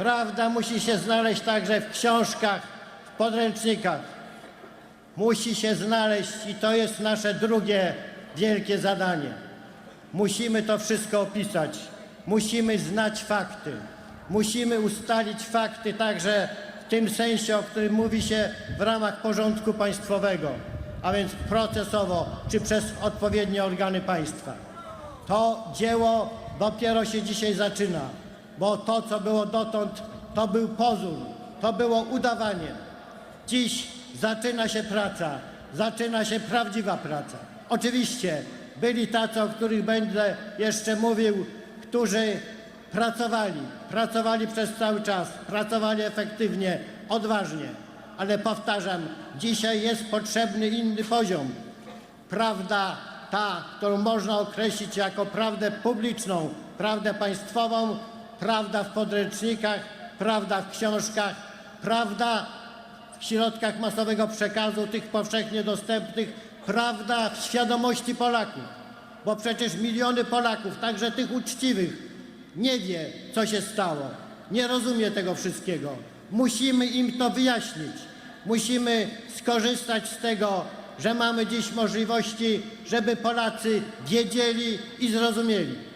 Prawda musi się znaleźć także w książkach, w podręcznikach. Musi się znaleźć i to jest nasze drugie wielkie zadanie. Musimy to wszystko opisać. Musimy znać fakty. Musimy ustalić fakty także w tym sensie, o którym mówi się w ramach porządku państwowego, a więc procesowo czy przez odpowiednie organy państwa. To dzieło dopiero się dzisiaj zaczyna, bo to, co było dotąd, to był pozór, to było udawanie. Dziś zaczyna się praca, zaczyna się prawdziwa praca. Oczywiście byli tacy, o których będę jeszcze mówił, którzy pracowali, pracowali przez cały czas, pracowali efektywnie, odważnie, ale powtarzam, dzisiaj jest potrzebny inny poziom. Prawda ta, którą można określić jako prawdę publiczną, prawdę państwową, prawda w podręcznikach, prawda w książkach, prawda w środkach masowego przekazu, tych powszechnie dostępnych, prawda w świadomości Polaków. Bo przecież miliony Polaków, także tych uczciwych, nie wie, co się stało, nie rozumie tego wszystkiego. Musimy im to wyjaśnić. Musimy skorzystać z tego, że mamy dziś możliwości, żeby Polacy wiedzieli i zrozumieli.